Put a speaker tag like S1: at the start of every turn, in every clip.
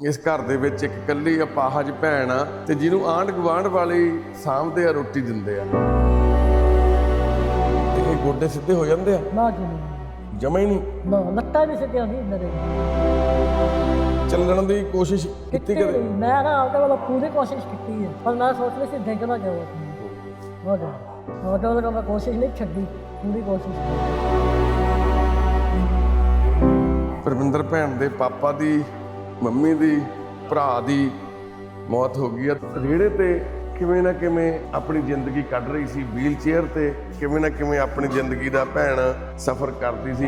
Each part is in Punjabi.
S1: ਇਸ ਘਰ ਦੇ ਵਿੱਚ ਇੱਕ ਇਕੱਲੀ ਅਪਾਹਜ ਭੈਣ ਆ ਤੇ ਜਿਹਨੂੰ ਆਂਢ ਗੁਆਂਢ ਵਾਲੇ ਹੀ ਸਾਂਭਦੇ ਆ ਰੋਟੀ ਦਿੰਦੇ ਆ। ਤੇ ਇਹ ਗੋਡੇ ਸਿੱਧੇ ਹੋ ਜਾਂਦੇ ਆ?
S2: ਨਾ ਜੀ।
S1: ਜਮਾ ਹੀ ਨਹੀਂ।
S2: ਨਾ ਲੱਤਾਂ ਵੀ ਸਿੱਧੀਆਂ ਨਹੀਂ ਮੇਰੇ।
S1: ਚੱਲਣ ਦੀ ਕੋਸ਼ਿਸ਼ ਕੀਤੀ ਕਦੇ?
S2: ਮੈਂ ਨਾ ਆਪਦੇ ਵੱਲੋਂ ਪੂਰੀ ਕੋਸ਼ਿਸ਼ ਕੀਤੀ ਹੈ ਪਰ ਮੈਂ ਸੋਚ ਲਈ ਸੀ ਡਿੱਗ ਨਾ ਜਾਵਾਂ। ਹੋ ਗਿਆ ਉਹਦੇ ਵੱਲੋਂ ਮੈਂ ਕੋਸ਼ਿਸ਼ ਨਹੀਂ ਛੱਡੀ ਪੂਰੀ ਕੋਸ਼ਿਸ਼। ਕੀਤੀ
S1: ਪਰਵਿੰਦਰ ਭੈਣ ਦੇ ਪਾਪਾ ਦੀ ਮੰਮੀ ਦੀ, ਭਰਾ ਦੀ ਮੌਤ ਹੋ ਗਈ ਆ। ਰੇੜੇ ਤੇ ਕਿਵੇਂ ਨਾ ਕਿਵੇਂ ਆਪਣੀ ਜ਼ਿੰਦਗੀ ਕੱਢ ਰਹੀ ਸੀ ਵੀਲ ਚੇਅਰ ਤੇ ਕਿਵੇਂ ਨਾ ਕਿਵੇਂ ਆਪਣੀ ਜ਼ਿੰਦਗੀ ਦਾ ਭੈਣ ਸਫ਼ਰ ਕਰਦੀ ਸੀ।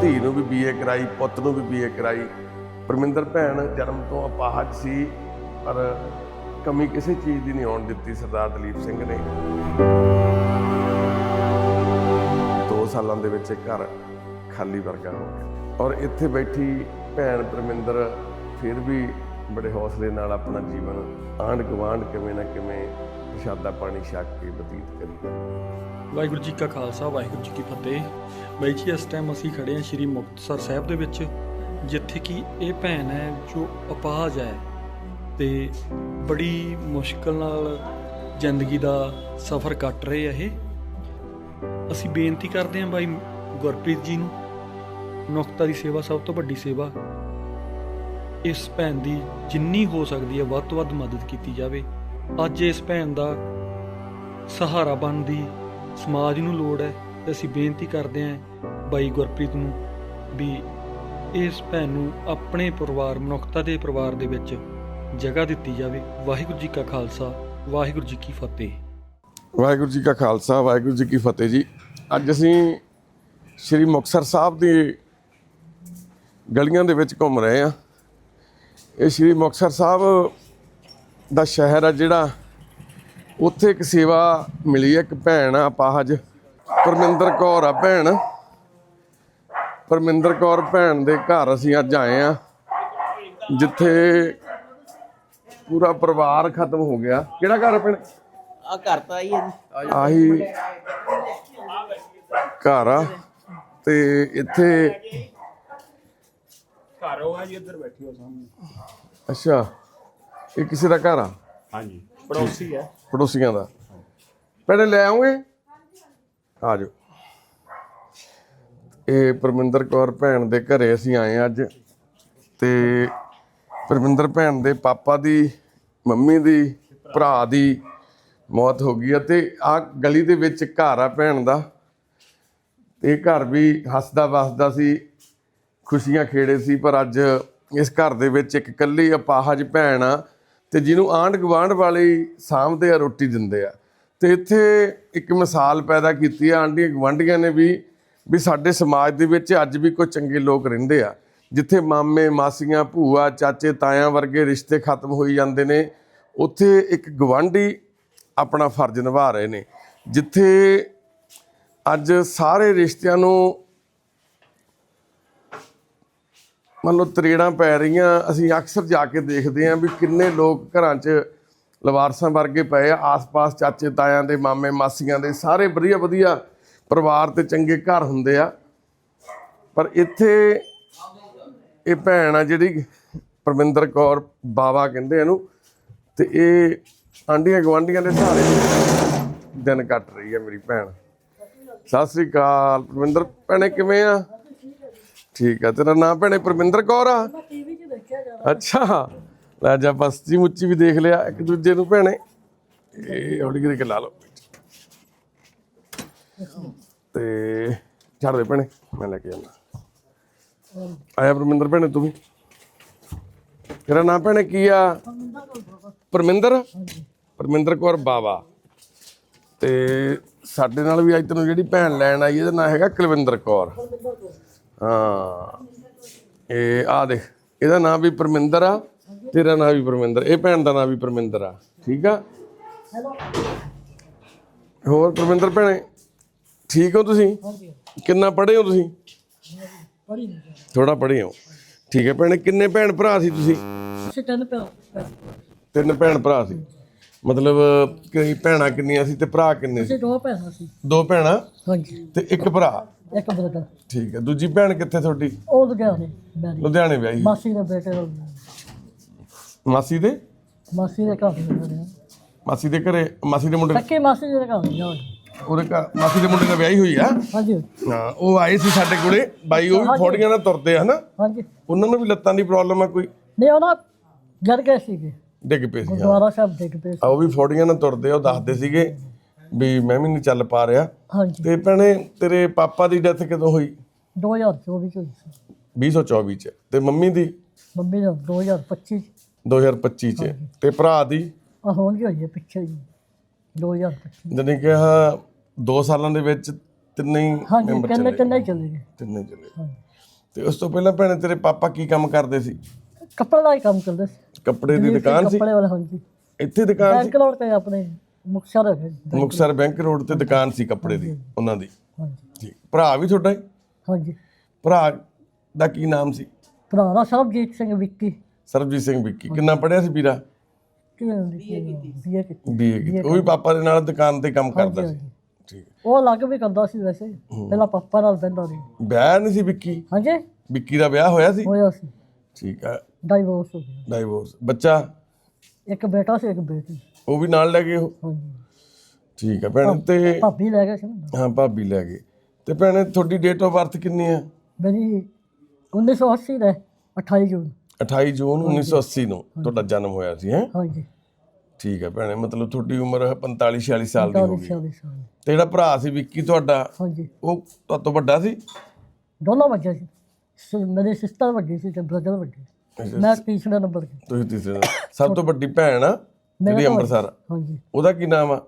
S1: ਧੀ ਨੂੰ ਵੀ ਬੀਏ ਕਰਾਈ, ਪੁੱਤ ਨੂੰ ਵੀ ਬੀਏ ਕਰਾਈ। ਪਰਮਿੰਦਰ ਭੈਣ ਜਨਮ ਤੋਂ ਅਪਾਹਜ ਸੀ, ਪਰ ਕਮੀ ਕਿਸੇ ਚੀਜ਼ ਦੀ ਨਹੀਂ ਆਉਣ ਦਿੱਤੀ ਸਰਦਾਰ ਦਲੀਪ ਸਿੰਘ ਨੇ। 2 ਸਾਲਾਂ ਦੇ ਵਿੱਚ ਘਰ ਖਾਲੀ ਵਰਗਾ ਹੋ ਗਿਆ। ਔਰ ਇੱਥੇ ਬੈਠੀ ਭੈਣ ਪਰਮਿੰਦਰ ਫਿਰ ਵੀ ਬੜੇ ਹੌਸਲੇ ਨਾਲ ਆਪਣਾ ਜੀਵਨ ਆਂਢ ਗੁਆਂਢ ਕਿਵੇਂ ਨਾ ਕਿਵੇਂ ਪ੍ਰਸ਼ਾਦਾ ਪਾਣੀ ਛਕ ਕੇ ਬਤੀਤ ਕਰੀ।
S3: ਵਾਹਿਗੁਰੂ ਜੀ ਕਾ ਖਾਲਸਾ, ਵਾਹਿਗੁਰੂ ਜੀ ਕੀ ਫਤਿਹ। ਬਾਈ ਜੀ, ਇਸ ਟਾਈਮ ਅਸੀਂ ਖੜੇ ਹਾਂ ਸ਼੍ਰੀ ਮੁਕਤਸਰ ਸਾਹਿਬ ਦੇ ਵਿੱਚ, ਜਿੱਥੇ ਕਿ ਇਹ ਭੈਣ ਹੈ ਜੋ ਅਪਾਹਜ ਹੈ ਤੇ ਬੜੀ ਮੁਸ਼ਕਲ ਨਾਲ ਜ਼ਿੰਦਗੀ ਦਾ ਸਫ਼ਰ ਕੱਟ ਰਹੇ ਆ ਇਹ। ਅਸੀਂ ਬੇਨਤੀ ਕਰਦੇ ਹਾਂ ਬਾਈ ਗੁਰਪ੍ਰੀਤ ਜੀ ਨੂੰ ਮਨੁੱਖਤਾ ਦੀ ਸੇਵਾ ਸਭ ਤੋਂ ਵੱਡੀ ਸੇਵਾ ਇਸ ਭੈਣ ਦੀ ਜਿੰਨੀ ਹੋ ਸਕਦੀ ਹੈ ਵੱਧ ਤੋਂ ਵੱਧ ਮਦਦ ਕੀਤੀ ਜਾਵੇ। ਅੱਜ ਇਸ ਭੈਣ ਦਾ ਸਹਾਰਾ ਬਣਦੀ ਸਮਾਜ ਨੂੰ ਲੋੜ ਹੈ ਤੇ ਅਸੀਂ ਬੇਨਤੀ ਕਰਦੇ ਹਾਂ ਬਾਈ ਗੁਰਪ੍ਰੀਤ ਨੂੰ ਵੀ ਇਸ ਭੈਣ ਨੂੰ ਆਪਣੇ ਪਰਿਵਾਰ, ਮਨੁੱਖਤਾ ਦੇ ਪਰਿਵਾਰ ਦੇ ਵਿੱਚ ਜਗ੍ਹਾ ਦਿੱਤੀ ਜਾਵੇ। ਵਾਹਿਗੁਰੂ ਜੀ ਕਾ ਖਾਲਸਾ, ਵਾਹਿਗੁਰੂ ਜੀ ਕੀ ਫਤਿਹ।
S1: ਵਾਹਿਗੁਰੂ ਜੀ ਕਾ ਖਾਲਸਾ, ਵਾਹਿਗੁਰੂ ਜੀ ਕੀ ਫਤਿਹ ਜੀ। ਅੱਜ ਅਸੀਂ ਸ੍ਰੀ ਮੁਕਤਸਰ ਸਾਹਿਬ ਦੀ ਗਲੀਆਂ ਦੇ ਵਿੱਚ ਘੁੰਮ ਰਹੇ ਹਾਂ। ਇਹ ਸ੍ਰੀ ਮੁਕਤਸਰ ਸਾਹਿਬ ਦਾ ਸ਼ਹਿਰ ਆ ਜਿਹੜਾ ਉੱਥੇ ਇੱਕ ਸੇਵਾ ਮਿਲੀ ਹੈ ਇੱਕ ਭੈਣ ਆ ਅਪਾਹਜ ਪਰਮਿੰਦਰ ਕੌਰ ਆ ਭੈਣ। ਪਰਮਿੰਦਰ ਕੌਰ ਭੈਣ ਦੇ ਘਰ ਅਸੀਂ ਅੱਜ ਆਏ ਆ ਜਿੱਥੇ ਪੂਰਾ ਪਰਿਵਾਰ ਖਤਮ ਹੋ ਗਿਆ। ਕਿਹੜਾ ਘਰ ਆ ਭੈਣ?
S4: ਆ ਘਰ ਤਾਂ ਆਈ ਹੈ ਜੀ।
S1: ਆਹੀ ਘਰ ਆ। ਤੇ ਇੱਥੇ
S5: ਘਰ ਉਹ ਹੈ ਜੀ ਇੱਧਰ ਬੈਠੀ ਹੋ ਸਾਹਮਣੇ।
S1: ਅੱਛਾ ਇਹ ਕਿਸੇ ਦਾ ਘਰ ਆ?
S5: ਹਾਂਜੀ ਪੜੋਸੀ ਹੈ
S1: ਪੜੋਸੀਆਂ ਦਾ। ਪਹਿਲੇ ਲੈ ਆਉਂਗੇ? ਆ ਜਾਓ। ਇਹ ਪਰਮਿੰਦਰ ਕੌਰ ਭੈਣ ਦੇ ਘਰੇ ਅਸੀਂ ਆਏ ਅੱਜ। ਤੇ ਪਰਮਿੰਦਰ ਭੈਣ ਦੇ ਪਾਪਾ ਦੀ ਮੰਮੀ ਦੀ ਭਰਾ ਦੀ ਮੌਤ ਹੋ ਗਈ ਆ ਤੇ ਆ ਗਲੀ ਦੇ ਵਿੱਚ ਘਰ ਆ ਭੈਣ ਦਾ। ਤੇ ਇਹ ਘਰ ਵੀ ਹੱਸਦਾ ਵਸਦਾ ਸੀ। ਖੁਸ਼ੀਆਂ ਖੇੜੇ ਸੀ, ਪਰ ਅੱਜ ਇਸ ਘਰ ਦੇ ਵਿੱਚ ਇੱਕ ਇਕੱਲੀ ਅਪਾਹਜ ਭੈਣ ਆ ਤੇ ਜਿਹਨੂੰ ਆਂਢ ਗੁਆਂਢ ਵਾਲੇ ਹੀ ਸਾਂਭਦੇ ਆ, ਰੋਟੀ ਦਿੰਦੇ ਆ। ਤੇ ਇੱਥੇ ਇੱਕ ਮਿਸਾਲ ਪੈਦਾ ਕੀਤੀ ਆ, ਆਂਢੀਆਂ ਗੁਆਂਢੀਆਂ ਨੇ ਵੀ ਵੀ ਸਾਡੇ ਸਮਾਜ ਦੇ ਵਿੱਚ ਅੱਜ ਵੀ ਕੋਈ ਚੰਗੇ ਲੋਕ ਰਹਿੰਦੇ ਆ। ਜਿੱਥੇ ਮਾਮੇ, ਮਾਸੀਆਂ, ਭੂਆ, ਚਾਚੇ, ਤਾਇਆਂ ਵਰਗੇ ਰਿਸ਼ਤੇ ਖਤਮ ਹੋਈ ਜਾਂਦੇ ਨੇ, ਉੱਥੇ ਇੱਕ ਗਵਾਂਢੀ ਆਪਣਾ ਫਰਜ਼ ਨਿਭਾ ਰਹੇ ਨੇ। ਜਿੱਥੇ ਅੱਜ ਸਾਰੇ ਰਿਸ਼ਤਿਆਂ ਨੂੰ ਮੰਨ ਲਓ ਤਰੇੜਾਂ ਪੈ ਰਹੀਆਂ, ਅਸੀਂ ਅਕਸਰ ਜਾ ਕੇ ਦੇਖਦੇ ਹਾਂ ਵੀ ਕਿੰਨੇ ਲੋਕ ਘਰਾਂ 'ਚ ਲਵਾਰਸਾਂ ਵਰਗੇ ਪਏ ਆ, ਆਸ-ਪਾਸ ਚਾਚੇ ਤਾਇਆਂ ਦੇ, ਮਾਮੇ ਮਾਸੀਆਂ ਦੇ, ਸਾਰੇ ਵਧੀਆ ਵਧੀਆ ਪਰਿਵਾਰ ਤੇ ਚੰਗੇ ਘਰ ਹੁੰਦੇ ਆ। ਪਰ ਇੱਥੇ ਇਹ ਭੈਣ ਆ ਜਿਹੜੀ ਪਰਮਿੰਦਰ ਕੌਰ ਬਾਵਾ ਕਹਿੰਦੇ ਇਹਨੂੰ, ਤੇ ਇਹ ਆਂਡੀਆਂ ਗਵਾਂਡੀਆਂ ਦੇ ਸਹਾਰੇ ਦਿਨ ਕੱਟ ਰਹੀ ਹੈ ਮੇਰੀ ਭੈਣ। ਸਤਿ ਸ੍ਰੀ ਅਕਾਲ ਪਰਮਿੰਦਰ, ਭੈਣੇ ਕਿਵੇਂ ਆ? ਠੀਕ ਆ ਤੇਰਾ ਨਾਮ ਭੈਣੇ ਪਰਮਿੰਦਰ ਕੌਰ ਆ?
S2: ਟੀਵੀ 'ਚ ਦੇਖਿਆ ਜਾ
S1: ਅੱਛਾ ਲੈ ਜਾ ਬਸਤੀ ਮੁੱਚੀ ਵੀ ਦੇਖ ਲਿਆ ਇੱਕ ਦੂਜੇ ਨੂੰ ਭੈਣੇ। ਇਹ ਹੌਲੀ ਕਰਕੇ ਲਾ ਲਓ। ਤੇ ਛੱਡ ਦੇ ਭੈਣੇ ਮੈਂ ਲੈ ਕੇ ਜਾਣਾ ਆਇਆ ਪਰਮਿੰਦਰ ਭੈਣੇ ਤੂੰ ਵੀ। ਤੇਰਾ ਨਾਮ ਭੈਣੇ ਕੀ ਆ? ਪਰਮਿੰਦਰ? ਪਰਮਿੰਦਰ ਕੌਰ ਬਾਵਾ। ਤੇ ਸਾਡੇ ਨਾਲ ਵੀ ਅੱਜ ਤੈਨੂੰ ਜਿਹੜੀ ਭੈਣ ਲੈਣ ਆਈ ਇਹਦਾ ਨਾਮ ਹੈਗਾ ਕੁਲਵਿੰਦਰ ਕੌਰ। ਹਾਂ। ਇਹ ਆ ਦੇਖ ਇਹਦਾ ਨਾਮ ਵੀ ਪਰਮਿੰਦਰ ਆ ਤੇਰਾ ਨਾਮ ਵੀ ਪਰਮਿੰਦਰ ਇਹ ਭੈਣ ਦਾ ਨਾਮ ਵੀ ਪਰਮਿੰਦਰ ਆ ਠੀਕ ਆ? ਹੋਰ ਪਰਮਿੰਦਰ ਭੈਣੇ ਠੀਕ ਹੋ ਤੁਸੀਂ? ਕਿੰਨਾ ਪੜ੍ਹੇ ਹੋ ਤੁਸੀਂ? ਥੋੜਾ ਪੜ੍ਹੇ ਹੋ। ਠੀਕ ਹੈ ਭੈਣੇ ਕਿੰਨੇ ਭੈਣ ਭਰਾ ਸੀ ਤੁਸੀਂ?
S2: ਤਿੰਨ
S1: ਭੈਣ। ਭਰਾ ਸੀ। ਮਤਲਬ ਕਈ ਭੈਣਾਂ ਕਿੰਨੀਆਂ ਸੀ ਤੇ ਭਰਾ ਕਿੰਨੇ ਸੀ?
S2: ਦੋ ਭੈਣਾਂ ਸੀ।
S1: ਦੋ ਭੈਣਾਂ?
S2: ਹਾਂਜੀ।
S1: ਤੇ ਇੱਕ ਭਰਾ?
S2: ਇੱਕ ਬ੍ਰਦਰ।
S1: ਠੀਕ ਹੈ ਦੂਜੀ ਭੈਣ ਕਿੱਥੇ ਤੁਹਾਡੀ?
S2: ਉਹ ਲੁਧਿਆਣੇ
S1: ਲੁਧਿਆਣੇ ਵਿਆਹੀ।
S2: ਮਾਸੀ ਦੇ ਬੇਟੇ
S1: ਮਾਸੀ ਦੇ?
S2: ਮਾਸੀ ਦੇ ਘਰ
S1: ਮਾਸੀ ਦੇ ਘਰੇ ਮਾਸੀ ਦੇ ਮੁੰਡੇ
S2: ਸੱਕੇ ਮਾਸੀ ਦੇ ਘਰ ਨੇ।
S1: ਉਹਦੇ ਘਰ ਮਾਸੀ ਦੇ ਮੁੰਡੇ ਨਾਲ ਵਿਆਹੀ ਹੋਈ ਆ?
S2: ਹਾਂਜੀ।
S1: ਹਾਂ ਉਹ ਆਏ ਸੀ ਸਾਡੇ ਕੋਲੇ। ਬਾਈ ਉਹ ਵੀ ਫੋੜੀਆਂ ਨਾਲ ਤੁਰਦੇ ਆ ਹਨਾ?
S2: ਹਾਂਜੀ।
S1: ਉਹਨਾਂ ਨੂੰ ਵੀ ਲੱਤਾਂ ਦੀ ਪ੍ਰੋਬਲਮ ਆ ਕੋਈ?
S2: ਨਹੀਂ ਉਹਨਾਂ ਜਰ ਗਏ ਸੀਗੇ।
S1: ਡਿੱਗ ਪਏ ਸੀ।
S2: ਗੁਰਦੁਆਰਾ ਸਾਹਿਬ ਦੇਖ ਪਏ ਸੀ।
S1: ਆ ਉਹ ਵੀ ਫੋੜੀਆਂ ਨਾਲ ਤੁਰਦੇ ਆ ਉਹ ਦੱਸਦੇ ਸੀਗੇ। ਵੀ ਮੈਂ ਵੀ ਨਹੀਂ ਚੱਲ ਪਾ ਰਿਹਾ।
S2: ਹਾਂਜੀ।
S1: ਤੇ ਭੈਣੇ ਤੇਰੇ ਪਾਪਾ ਦੀ ਡੈਥ ਕਦੋਂ ਹੋਈ?
S2: 2024 ਚ ਹੋਈ ਸੀ।
S1: 2024 ਚ। ਤੇ ਮੰਮੀ ਦੀ?
S2: ਮੰਮੀ ਦਾ 2025
S1: 2025 ਚ। ਤੇ ਭਰਾ ਦੀ?
S2: ਆ ਹੋਣ ਕੀ ਹੋਈ ਹੈ ਪਿੱਛੇ ਜੀ। 2025
S1: ਜਾਣੀ ਕਿ ਆਹ ਦੋ ਸਾਲਾਂ ਦੇ ਵਿੱਚ ਤਿੰਨੇ ਹੀ
S2: ਹਾਂਜੀ
S1: ਚਲੇ
S2: ਕਿੰਨੇ ਚਲੇ ਗਏ।
S1: ਤਿੰਨੇ ਚਲੇ
S2: ਹਾਂਜੀ।
S1: ਤੇ ਉਸ ਤੋਂ ਪਹਿਲਾਂ ਭੈਣੇ ਤੇਰੇ ਪਾਪਾ ਕੀ ਕੰਮ ਕਰਦੇ ਸੀ?
S2: ਕੱਪੜੇ ਦਾ ਹੀ ਕੰਮ ਕਰਦੇ ਸੀ।
S1: ਕੱਪੜੇ ਦੀ ਦੁਕਾਨ ਸੀ?
S2: ਕੱਪੜੇ ਵਾਲਾ ਹਾਂਜੀ।
S1: ਇੱਥੇ ਦੁਕਾਨ ਸੀ?
S2: ਬੈਂਕ ਲੋੜ ਤੇ ਆਪਣੇ। ਮੁਕਸਰ ਹੈ
S1: ਮੁਕਸਰ ਬੈਂਕ ਰੋਡ ਤੇ ਦੁਕਾਨ ਸੀ ਕੱਪੜੇ ਦੀ ਉਹਨਾਂ ਦੀ।
S2: ਹਾਂਜੀ।
S1: ਠੀਕ। ਭਰਾ ਵੀ ਤੁਹਾਡਾ ਹੀ
S2: ਹਾਂਜੀ।
S1: ਭਰਾ ਦਾ ਕੀ ਨਾਮ ਸੀ?
S2: ਭਰਾ ਦਾ ਸਰਬਜੀਤ ਸਿੰਘ ਵਿੱਕੀ।
S1: ਸਰਬਜੀਤ ਸਿੰਘ ਵਿੱਕੀ। ਕਿੰਨਾ ਪੜਿਆ ਸੀ ਵੀਰਾ?
S2: ਕਿਵੇਂ ਹੁੰਦੀ ਬੀਏ ਕੀਤੀ
S1: ਬੀਏ ਕੀਤੀ। ਉਹ ਵੀ ਪਾਪਾ ਦੇ ਨਾਲ ਦੁਕਾਨ ਤੇ ਕੰਮ ਕਰਦਾ ਸੀ। ਠੀਕ।
S2: ਉਹ ਅਲੱਗ ਵੀ ਕਰਦਾ ਸੀ ਵੈਸੇ। ਪਹਿਲਾਂ ਪਾਪਾ ਨਾਲ ਬਹਿੰਦਾ ਸੀ
S1: ਵਿਆਹ ਨਹੀਂ ਸੀ ਵਿੱਕੀ?
S2: ਹਾਂਜੀ।
S1: ਵਿੱਕੀ ਦਾ ਵਿਆਹ ਹੋਇਆ ਸੀ?
S2: ਹੋਇਆ ਸੀ।
S1: ਠੀਕ ਹੈ।
S2: ਡਾਈਵੋਰਸ ਹੋ ਗਿਆ।
S1: ਡਾਈਵੋਰਸ ਬੱਚਾ?
S2: ਇੱਕ ਬੇਟਾ ਸੀ ਇੱਕ ਬੇਟੀ।
S1: ਉਹ ਵੀ ਨਾਲ ਲੈ ਗਏ ਉਹ?
S2: ਹਾਂਜੀ।
S1: ਠੀਕ ਹੈ ਭੈਣੇ ਤੇ
S2: ਭਾਬੀ ਲੈ ਗਏ ਸੀ
S1: ਹਾਂ ਭਾਬੀ ਲੈ ਗਏ। ਤੇ ਭੈਣੇ ਤੁਹਾਡੀ ਡੇਟ ਆਫ ਬਰਥ ਕਿੰਨੀ ਹੈ
S2: ਮੇਰੀ 1980 ਦਾ 28 ਜੂਨ।
S1: 28 ਜੂਨ 1980 ਨੂੰ ਤੁਹਾਡਾ ਜਨਮ ਹੋਇਆ ਸੀ ਹੈ?
S2: ਹਾਂਜੀ।
S1: ਠੀਕ ਹੈ ਭੈਣੇ ਮਤਲਬ ਤੁਹਾਡੀ ਉਮਰ 45 46 ਸਾਲ ਦੀ ਹੋ
S2: 40
S1: ਗਈ
S2: 40 ਸਾਲ।
S1: ਤੇ ਜਿਹੜਾ ਭਰਾ ਸੀ ਵਿੱਕੀ ਤੁਹਾਡਾ
S2: ਹਾਂਜੀ।
S1: ਉਹ ਤੁਹਾਡੇ ਤੋਂ ਵੱਡਾ ਸੀ?
S2: ਦੋਨੋਂ ਬੱਚੇ ਸੀ। ਸ- ਮੇਰੀ ਸਿਸਟਰ ਵੱਡੀ ਸੀ ਤੇ ਬ੍ਰਦਰ ਵੱਡੀ ਸੀ। ਮੈਂ ਤੀਸਰੇ ਨੰਬਰ
S1: ਤੁਸੀਂ ਤੀਸਰੇ ਦਾ। ਸਭ ਤੋਂ ਵੱਡੀ ਭੈਣ ਆ? ਜਿਹੜੀ ਅੰਮ੍ਰਿਤਸਰ।
S2: ਹਾਂਜੀ।
S1: ਉਹਦਾ ਕੀ ਨਾਮ ਆ?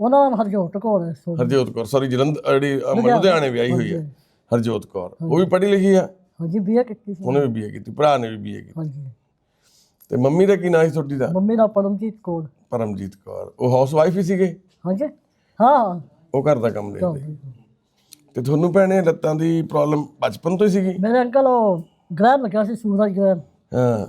S2: ਉਹਨਾਂ ਦਾ ਨਾਮ ਹਰਜੋਤ ਕੌਰ ਹੈ ਸੋ
S1: ਹਰਜੋਤ ਕੌਰ ਸੌਰੀ ਜਲੰਧਰ ਜਿਹੜੀ ਅਮ, ਲੁਧਿਆਣੇ। ਵਿਆਹੀ ਹੋਈ ਹੈ। ਹਰਜੋਤ ਕੌਰ। ਉਹ ਵੀ ਪੜ੍ਹੀ ਲਿਖੀ ਆ?
S2: ਹਾਂਜੀ ਬੀਏ ਕੀਤੀ ਸੀ।
S1: ਉਹਨੇ ਵੀ ਬੀਏ ਕੀਤੀ ਭਰਾ ਨੇ ਵੀ ਬੀਏ ਕੀਤੀ।
S2: ਹਾਂਜੀ।
S1: ਤੇ ਮੰਮੀ ਦਾ ਕੀ ਨਾਂ ਸੀ ਤੁਹਾਡੀ ਦਾ?
S2: ਮੰਮੀ ਦਾ ਪਰਮਜੀਤ ਕੌਰ।
S1: ਪਰਮਜੀਤ ਕੌਰ। ਉਹ ਹਾਊਸ ਵਾਈਫ ਹੀ ਸੀਗੇ?
S2: ਹਾਂਜੀ। ਹਾਂ। ਹਾਂ
S1: ਉਹ ਘਰ ਦਾ ਕੰਮ ਦੇਖਦੇ
S2: ਹਾਂਜੀ।
S1: ਤੇ ਤੁਹਾਨੂੰ ਭੈਣੇ ਲੱਤਾਂ ਦੀ ਪ੍ਰੋਬਲਮ ਬਚਪਨ ਤੋਂ ਹੀ ਸੀਗੀ?
S2: ਮੇਰੇ ਅੰਕਲ ਉਹ ਗ੍ਰਹਿਣ ਲੱਗਿਆ ਸੀ ਸੂਰਜ ਗ੍ਰਹਿਣ।
S1: ਹਾਂ।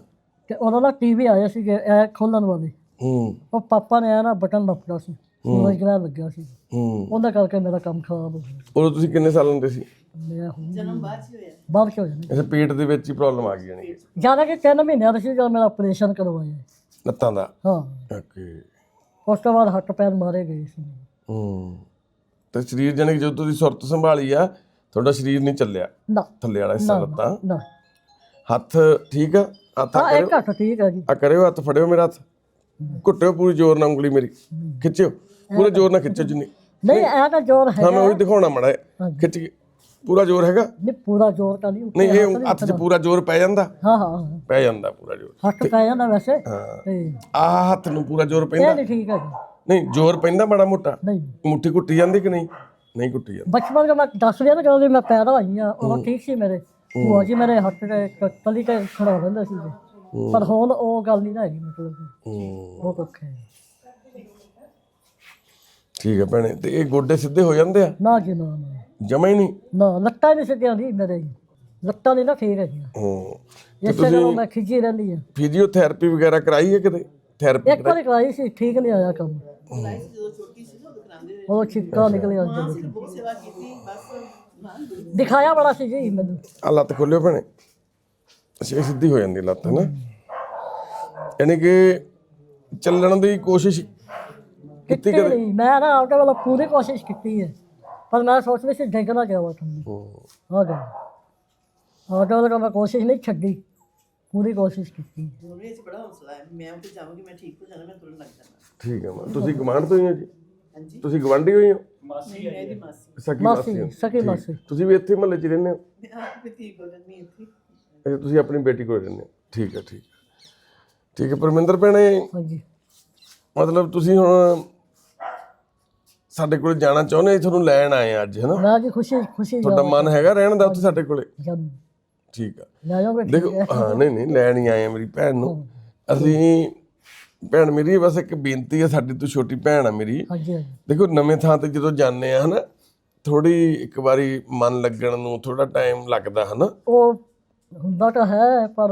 S2: ਤੇ ਉਹਨਾਂ ਦਾ ਟੀਵੀ ਆਇਆ ਸੀ ਕਿ ਇਹ ਖੋਲਣ ਵਾਲੇ।
S1: ਹੂੰ।
S2: ਉਹ ਪਾਪਾ ਨੇ ਆ ਨਾ ਬਟਨ ਨੱਪਦਾ ਸੀ ਸੂਰਜ ਗ੍ਰਹਿਣ ਲੱਗਿਆ ਸੀ।
S1: ਹੂੰ।
S2: ਉਹਦਾ ਕਰਕੇ ਮੇਰਾ ਕੰਮ ਖਰਾਬ ਹੋ ਗਿਆ।
S1: ਉਦੋਂ ਤੁਸੀਂ ਕਿੰਨੇ ਸਾਲਾਂ ਦੇ ਸੀ?
S2: ਮੈਂ ਹੁਣ ਜਨਮ ਬਾਅਦ ਚ ਹੋਇਆ। ਬਾਅਦ ਚ ਹੋਇਆ।
S1: ਅੱਛਾ ਪੇਟ ਦੇ ਵਿੱਚ ਹੀ ਪ੍ਰੋਬਲਮ ਆ ਗਈ ਜਾਣੀ
S2: ਜ਼ਿਆਦਾ ਕਿ 3 ਮਹੀਨਿਆਂ ਦਾ ਸੀ ਜਦੋਂ ਮੇਰਾ ਆਪਰੇਸ਼ਨ ਕਰਵਾਇਆ।
S1: ਲੱਤਾਂ ਦਾ?
S2: ਹਾਂ।
S1: ਓਕੇ।
S2: ਉਸ ਤੋਂ ਬਾਅਦ ਹੱਥ ਪੈਰ ਮਾਰੇ ਗਏ ਸੀ।
S1: ਹੂੰ। ਤੇ ਸਰੀਰ ਜਾਨੀ ਕਿ ਜਦੋਂ ਤੁਸੀਂ ਸੁਰਤ ਸੰਭਾਲੀ ਆ ਤੁਹਾਡਾ ਸਰੀਰ ਨਹੀਂ ਚੱਲਿਆ?
S2: ਨਾ।
S1: ਥੱਲੇ ਵਾਲਾ ਹਿੱਸਾ ਲੱਤਾਂ?
S2: ਨਾ।
S1: ਹੱਥ ਠੀਕ ਆ? ਹੱਥ
S2: ਹਾਂ ਇੱਕ ਹੱਥ ਠੀਕ ਹੈ ਜੀ।
S1: ਆ ਕਰਿਓ ਹੱਥ ਫੜਿਓ ਮੇਰਾ ਹੱਥ। ਘੁੱਟਿਓ ਪੂਰੀ ਜ਼ੋਰ ਨਾਲ ਉਂਗਲੀ ਮੇਰੀ ਖਿੱਚਿਓ। ਪੂਰੇ ਜ਼ੋਰ ਨਾਲ ਖਿੱਚੋ ਜਿੰਨੀ।
S2: ਨਹੀਂ ਇਹ ਤਾਂ ਜ਼ੋਰ ਹੈ
S1: ਹਾਂ ਮੈਂ ਉਹੀ ਦਿਖਾਉਣਾ ਮੜਾ ਖਿੱਚ ਕੇ। ਪੂਰਾ ਜ਼ੋਰ ਹੈਗਾ?
S2: ਨਹੀਂ ਪੂਰਾ ਜ਼ੋਰ ਤਾਂ ਨਹੀਂ
S1: ਨਹੀਂ ਇਹ ਹੱਥ 'ਚ ਪੂਰਾ ਜ਼ੋਰ ਪੈ ਜਾਂਦਾ?
S2: ਹਾਂ ਹਾਂ।
S1: ਪੈ ਜਾਂਦਾ ਪੂਰਾ ਜ਼ੋਰ।
S2: ਹੱਥ ਪੈ ਜਾਂਦਾ ਵੈਸੇ।
S1: ਹਾਂ।
S2: ਤੇ
S1: ਆਹ ਹੱਥ ਨੂੰ ਪੂਰਾ ਜ਼ੋਰ ਪੈਂਦਾ?
S2: ਨਹੀਂ ਠੀਕ ਹੈ ਜੀ
S1: ਨਹੀਂ ਜ਼ੋਰ ਪੈਂਦਾ ਬੜਾ ਮੋਟਾ?
S2: ਨਹੀਂ।
S1: ਮੁੱਠੀ ਘੁੱਟੀ ਜਾਂਦੀ ਕਿ ਨਹੀਂ? ਨਹੀਂ ਘੁੱਟੀ ਜਾਂਦੀ।
S2: ਬਚਪਨ ਦਾ ਮੈਂ ਦੱਸ ਰਿਹਾ ਨਾ ਜਦੋਂ ਦੀ ਮੈਂ ਪੈਦਾ ਹੋਈ ਆ ਉਹ ਠੀਕ ਸੀ ਮੇਰੇ। ਭੂਆ ਜੀ ਮੇਰੇ ਹੱਥ ਕ- ਤਲੀ ਤੇ ਖੜਾ ਰਹਿੰਦੇ ਸੀ। ਪਰ ਹੁਣ ਉਹ ਗੱਲ ਨਹੀਂ ਨਾ ਹੈਗੀ ਮਤਲਬ
S1: ਹੂੰ।
S2: ਬਹੁਤ ਔਖਾ ਹੈ।
S1: ਠੀਕ ਹੈ ਭੈਣੇ ਤੇ ਇਹ ਗੋਡੇ ਸਿੱਧੇ ਹੋ ਜਾਂਦੇ ਆ?
S2: ਨਾ ਜੀ ਨਾ ਨਾ।
S1: ਜਮਾ ਹੀ ਨਹੀਂ?
S2: ਨਾ ਲੱਤਾਂ ਨਹੀਂ ਸਿੱਧੀਆਂ ਨਹੀਂ ਮੇਰੇ ਜੀ। ਲੱਤਾਂ ਨਹੀਂ ਨਾ ਠੀਕ ਹੈਗੀਆਂ।
S1: ਹੂੰ।
S2: ਇਸੇ ਨਾਲ ਮੈਂ ਖਿੱਚੀ ਰਹਿੰਦੀ ਆ
S1: ਫਿਜ਼ੀਓਥੈਰੇਪੀ ਵਗੈਰਾ ਕਰਾਈ ਹੈ ਕਿਤੇ? ਥੈਰੇਪੀ
S2: ਇੱਕ ਵਾਰੀ ਕਰਾਈ ਸੀ ਠੀਕ ਨਹੀਂ ਆਇਆ ਕੰਮ। ਉਹ ਛਿੱਕਾ ਨਿਕਲ ਜਾਂਦਾ ਸੀ ਦਿਖਾਇਆ ਬੜਾ ਸੀ ਜੀ ਮੈਨੂੰ।
S1: ਆ ਲੱਤ ਖੋਲਿਓ ਭੈਣੇ। ਅੱਛਾ ਇਹ ਸਿੱਧੀ ਹੋ ਜਾਂਦੀ ਲੱਤ ਹੈ ਨਾ ਯਾਨੀ ਕਿ ਚੱਲਣ ਦੀ ਕੋਸ਼ਿਸ਼ ਕੀਤੀ
S2: ਕਿਤੇ ਨਹੀਂ ਮੈਂ ਨਾ ਆਪਦੇ ਵੱਲੋਂ ਪੂਰੀ ਕੋਸ਼ਿਸ਼ ਕੀਤੀ ਹੈ। ਪਰ ਮੈਂ ਸੋਚ ਰਹੀ ਸੀ ਡਿੱਗ ਨਾ ਜਾਵਾਂ ਤੁਹਾਨੂੰ
S1: ਹੂੰ।
S2: ਆ ਗਿਆ। ਆਪਦੇ ਵੱਲੋਂ ਮੈਂ ਕੋਸ਼ਿਸ਼ ਨਹੀਂ ਛੱਡੀ। ਪੂਰੀ ਕੋਸ਼ਿਸ਼ ਕੀਤੀ
S4: ਉਹਨੇ ਇਸ ਬੜਾ ਹੌਸਲਾ ਹੈ। ਮੈਂ ਉੱਥੇ ਜਾਵਾਂਗੀ ਮੈਂ ਠੀਕ ਹੋ ਜਾਣਾ ਮੈਂ ਤੁਰਨ ਲੱਗ ਜਾਣਾ।
S1: ਠੀਕ ਹੈ ਮਾਂ। ਤੁਸੀਂ ਗਵਾਂਢ ਤੋਂ ਹੀ ਹੋ ਜੀ?
S4: ਹਾਂਜੀ।
S1: ਤੁਸੀਂ ਗਵਾਂਢੀ ਹੋਈ ਹੋ?
S5: ਮਾਸੀ
S4: ਮੈਂ ਦੀ ਮਾਸੀ।
S1: ਸਕੀ ਮਾਸੀ
S2: ਮਾਸੀ
S1: ਹੋ।
S2: ਸਕੀ ਮਾਸੀ।
S1: ਤੁਸੀਂ ਵੀ ਇੱਥੇ ਮਹੱਲੇ 'ਚ ਹੀ ਰਹਿੰਦੇ ਹੋ?
S4: ਮੈਂ ਆਪ ਵੀ ਧੀ ਬੋਲਣੀ ਇੱਥੇ।
S1: ਅੱਛਾ ਤੁਸੀਂ ਆਪਣੀ ਬੇਟੀ ਕੋਲ ਰਹਿੰਦੇ ਹੋ। ਠੀਕ ਹੈ ਠੀਕ ਹੈ। ਠੀਕ ਹੈ ਪਰਮਿੰਦਰ ਭੈਣੇ
S2: ਹਾਂਜੀ।
S1: ਮਤਲਬ ਤੁਸੀਂ ਹੁਣ ਸਾਡੇ ਕੋਲ ਜਾਣਾ ਚਾਹੁੰਦੇ ਤੁਹਾਨੂੰ ਲੈਣ ਆਏ ਆ ਅੱਜ ਹੈਨਾ?
S2: ਮੈਂ ਜੀ ਖੁਸ਼ੀ ਖੁਸ਼ੀ
S1: ਤੁਹਾਡਾ ਮਨ ਹੈਗਾ ਰਹਿਣ ਦਾ ਉੱਥੇ ਸਾਡੇ ਕੋਲੇ?
S2: ਜਦ
S1: ਠੀਕ ਆ।
S2: ਲੈ ਜਾਓਗੇ
S1: ਦੇਖੋ ਹਾਂ ਨਹੀਂ ਨਹੀਂ ਲੈਣ ਹੀ ਆਏ ਆ ਮੇਰੀ ਭੈਣ ਨੂੰ। ਅਸੀਂ ਭੈਣ ਮੇਰੀ ਬਸ ਇੱਕ ਬੇਨਤੀ ਹੈ ਸਾਡੀ ਤੋਂ ਛੋਟੀ ਭੈਣ ਆ ਮੇਰੀ।
S2: ਹਾਂਜੀ ਹਾਂਜੀ।
S1: ਦੇਖੋ ਨਵੇਂ ਥਾਂ ਤੇ ਜਦੋਂ ਜਾਂਦੇ ਆ ਹਨਾ ਥੋੜੀ ਇੱਕ ਵਾਰੀ ਮਨ ਲੱਗਣ ਨੂੰ ਥੋੜਾ ਟਾਈਮ ਲੱਗਦਾ ਹਨਾ?
S2: ਉਹ ਹੁੰਦਾ ਤਾਂ ਹੈ ਪਰ